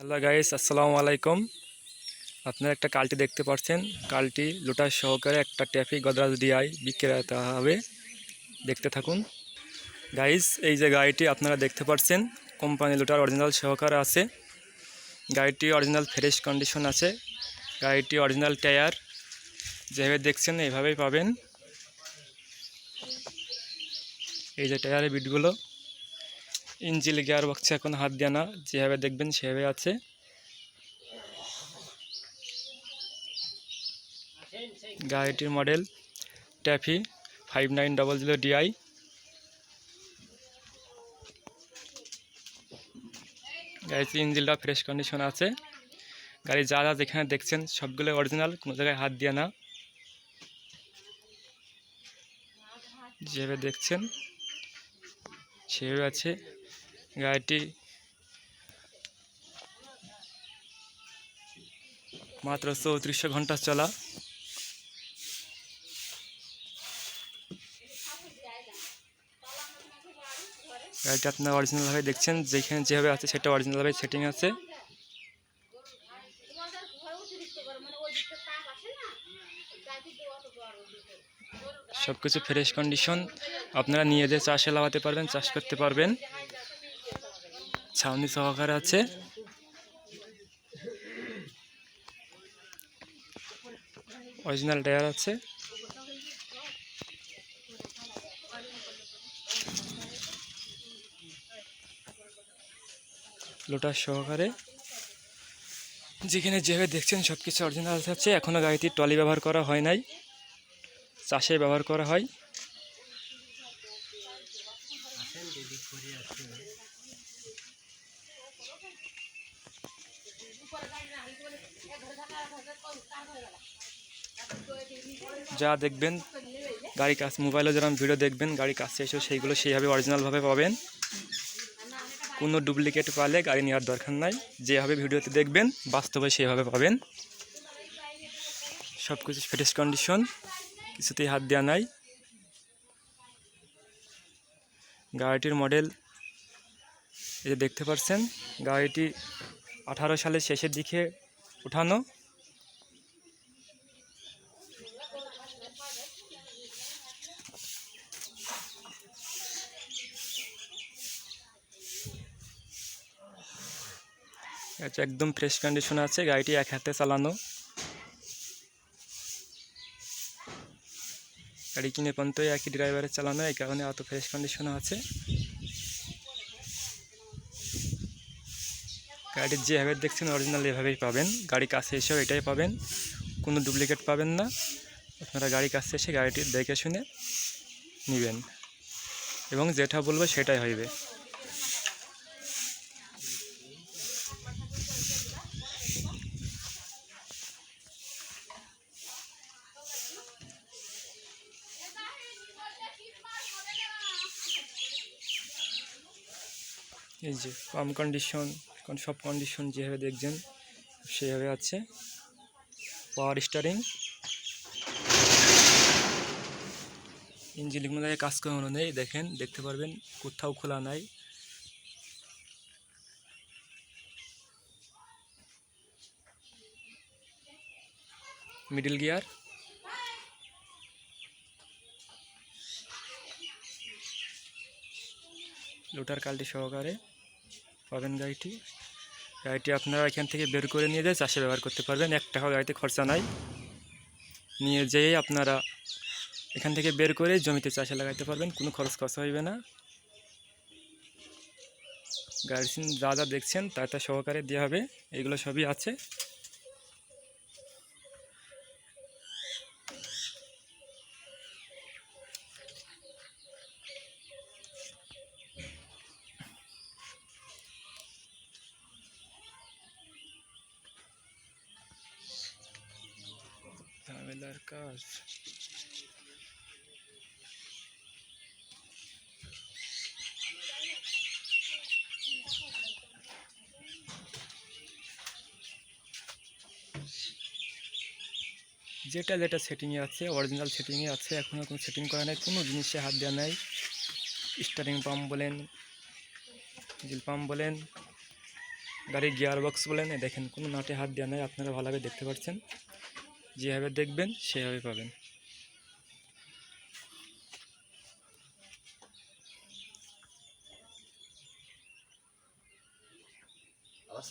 Hello guys, আসসালামু আলাইকুম। আপনারা একটা কালটি দেখতে পাচ্ছেন। কালটি লোটার সহকারে একটা ট্যাফিক গদরাজ ডিআই বিক্রেতা হবে। দেখতে থাকুন। গাইস, এই যে গাড়িটি আপনারা দেখতে পাচ্ছেন, কোম্পানি লোটার অরিজিনাল সহকারে আছে। গাড়িটি অরিজিনাল ফ্রেশ কন্ডিশন আছে। গাড়িটি অরিজিনাল টায়ার। যেভাবে দেখছেন, এইভাবেই পাবেন। এই যে টায়ারের বিটগুলো। ইঞ্জিল গিয়ার বক্সে এখন হাত দেয় না, যেভাবে দেখবেন সেভাবে আছে। গাড়িটির model TAFE five nine double zero DI. গাড়িটির ইঞ্জিলটা ফ্রেশ কন্ডিশন আছে। গাড়ি যা যা যেখানে দেখছেন সবগুলো অরিজিনাল, কোনো জায়গায় হাত দিয়ে না। যেভাবে দেখছেন সেভাবে আছে। গাড়িটি মাত্র চৌত্রিশশো ঘণ্টা চলা। গাড়িটা আপনার অরিজিনালভাবে দেখছেন, যেখানে যেভাবে আছে সেটা অরিজিনালভাবে সেটিং আছে। সব কিছু ফ্রেশ কন্ডিশন আপনারা নিজেদের চাষে লাগাতে পারবেন, চাষ করতে পারবেন। ছাউনি সহকারে আছে। অরিজিনাল টায়ার আছে। লোটার সহকারে। যেখানে যেভাবে দেখছেন সব কিছু অরিজিনাল আছে এখনও গাড়িটি টলি ব্যবহার করা হয় নাই। চাষে ব্যবহার করা হয়। যা দেখবেন, গাড়ি কাছ মোবাইলে যেরকম ভিডিও দেখবেন, গাড়ি কাছে এসে সেইগুলো সেইভাবে অরিজিনালভাবে পাবেন। কোনো ডুপ্লিকেট পালে গাড়ি নেওয়ার দরকার নাই। যেভাবে ভিডিওতে দেখবেন, বাস্তবে সেভাবে পাবেন। সব কিছু ফ্রেশ কন্ডিশন কিছুতেই হাত দেওয়া নাই। গাড়িটির মডেল এই দেখতে পাচ্ছেন গাড়িটি আঠারো সালের শেষের দিকে উঠানো। আচ্ছা একদম ফ্রেশ কন্ডিশন আছে, গাড়িটি এক হাতে চালানো। গাড়ি কিনে পর্যন্ত একই ড্রাইভারের চালানো, এই কারণে অত ফ্রেশ কন্ডিশনে আছে। গাড়ির যেভাবে দেখছেন অরিজিনাল এভাবেই পাবেন। গাড়ি কাছে এসেও এটাই পাবেন। কোনো ডুপ্লিকেট পাবেন না। আপনারা গাড়ি কাছে এসে গাড়িটি দেখে শুনে নেবেন। এবং যেটা বলবে সেটাই হইবে। এই যে পাম্প কন্ডিশন সব কন্ডিশন যেভাবে দেখছেন, সেভাবে আছে। পাওয়ার স্টারিং ইঞ্জিন কোনো জায়গায় কাজ করানো নেই, দেখেন, দেখতে পারবেন, কোথাও খোলা নাই। মিডল গিয়ার লোটার কালটি সহকারে। পাবেন গাড়িটি। গাড়িটি আপনারা এখান থেকে বের করে নিয়ে যায় চাষে ব্যবহার করতে পারবেন। এক টাকা গাড়িতে খরচা নাই। নিয়ে যেয়ে আপনারা এখান থেকে বের করে জমিতে চাষে লাগাইতে পারবেন। কোনো খরচ খরচা হইবে না। গাড়ি যা যা দেখছেন তা তা সহকারে দেওয়া হবে। এগুলো সবই আছে। ঝামেলার কাজ যেটা যেটা সেটিংয়ে আছে অরিজিনাল সেটিংয়ে আছে এখনও কোনো সেটিং করা নেই, কোনো জিনিসে হাত দেওয়া নেই। স্টারিং পাম্প বলেন ডিজেল পাম্প বলেন, গাড়ির গিয়ার বক্স বলেন দেখেন, কোনো নাটে হাত দেওয়া নেই, আপনারা ভালোভাবে দেখতে পাচ্ছেন যেভাবে দেখবেন সেভাবে পাবেন। আবার